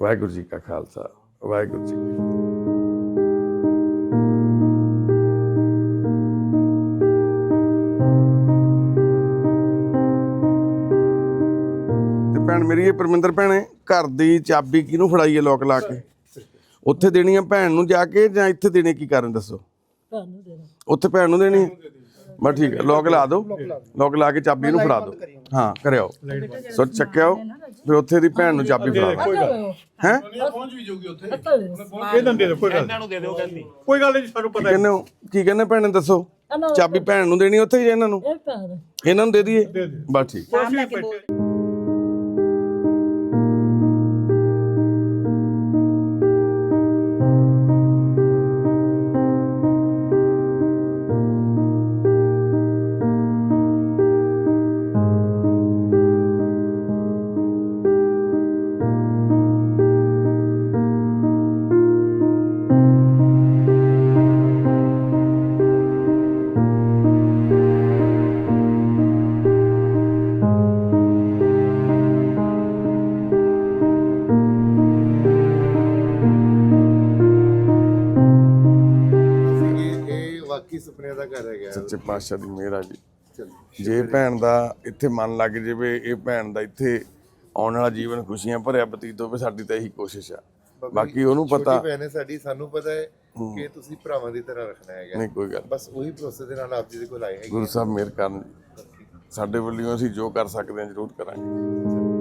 S1: ਵਾਹਿਗੁਰੂ ਜੀ ਕਾ ਖਾਲਸਾ ਵਾਹਿਗੁਰੂ ਜੀ ਕੀ ਫਤਿਹ। ਤੇ ਭੈਣ ਮੇਰੀ ਇਹ ਪਰਮਿੰਦਰ ਭੈਣੇ ਘਰ ਦੀ ਚਾਬੀ ਕਿਹਨੂੰ ਫੜਾਈਏ ਲੋਕ ਲਾ ਕੇ? ਉੱਥੇ ਦੇਣੀ ਆ ਭੈਣ ਨੂੰ ਜਾ ਕੇ ਜਾਂ ਇੱਥੇ ਦੇਣੀ ਕੀ ਕਾਰਨ ਦੱਸੋ?
S2: ਭੈਣ ਨੂੰ ਦੇਣਾ।
S1: ਉੱਥੇ ਭੈਣ ਨੂੰ ਦੇਣੀ ਬਸ ਠੀਕ ਹੈ ਲੋਕ ਲਾ ਦਿਓ। ਲੋਕ ਲਾ ਕੇ ਚਾਬੀ ਇਹਨੂੰ ਫੜਾ ਦਿਓ। ਹਾਂ ਕਰਿਓ। ਸੋ ਚੱਕਿਓ ਫਿਰ ਉੱਥੇ ਦੀ ਭੈਣ ਨੂੰ ਚਾਬੀ ਫੜਾ ਦਿਓ। ਹੈ?
S2: ਅੱਤਾ ਦੇ
S5: ਇਹਨਾਂ ਦੇ ਦਿਓ ਕੋਈ ਗੱਲ ਇਹਨਾਂ ਨੂੰ ਦੇ ਦਿਓ ਕਹਿੰਦੀ। ਕੋਈ ਗੱਲ ਨਹੀਂ ਸਾਨੂੰ ਪਤਾ
S1: ਕਹਿੰਦੇ ਹੋ? ਕੀ ਕਹਿੰਦੇ ਭੈਣੇ ਦੱਸੋ?
S2: ਨੂੰ
S1: ਚਾਬੀ ਭੈਣ ਨੂੰ ਦੇਣੀ ਉੱਥੇ ਜਾਂ ਇਹਨਾਂ ਨੂੰ? ਇਹਨਾਂ ਨੂੰ ਦੇ ਦਈਏ? ਬਸ ਠੀਕ। ਸੱਚੇ ਪਾਤਸ਼ਾਹ ਦੀ ਮਿਹਰ ਆ ਜੀ। ਜੇ ਭੈਣ ਦਾ ਇੱਥੇ ਮਨ ਲੱਗ ਜਾਵੇ ਇਹ ਭੈਣ ਦਾ ਇੱਥੇ ਆਉਣ ਵਾਲਾ ਜੀਵਨ ਖੁਸ਼ੀਆਂ ਭਰਿਆ ਬਤੀਤ ਹੋਵੇ ਸਾਡੀ ਤਾਂ ਇਹੀ ਕੋਸ਼ਿਸ਼ ਆ। ਬਾਕੀ ਉਹਨੂੰ ਪਤਾ
S8: ਛੋਟੀ ਭੈਣ ਹੈ ਸਾਡੀ ਸਾਨੂੰ ਪਤਾ ਹੈ ਕਿ ਤੁਸੀਂ ਭਰਾਵਾਂ ਦੀ ਤਰ੍ਹਾਂ ਰੱਖਣਾ ਹੈਗਾ।
S1: ਨਹੀਂ ਕੋਈ ਗੱਲ
S8: ਬਸ ਉਹੀ ਭਰੋਸੇ ਦੇ ਨਾਲ ਆਪ ਜੀ ਦੇ ਕੋਲ ਆਏ ਹੈਗੇ
S1: ਗੁਰੂ ਸਾਹਿਬ ਮਿਹਰ ਕਰਨ। ਸਾਡੇ ਵੱਲੋਂ ਅਸੀਂ ਜੋ ਕਰ ਸਕਦੇ ਹਾਂ ਜ਼ਰੂਰ ਕਰਾਂਗੇ।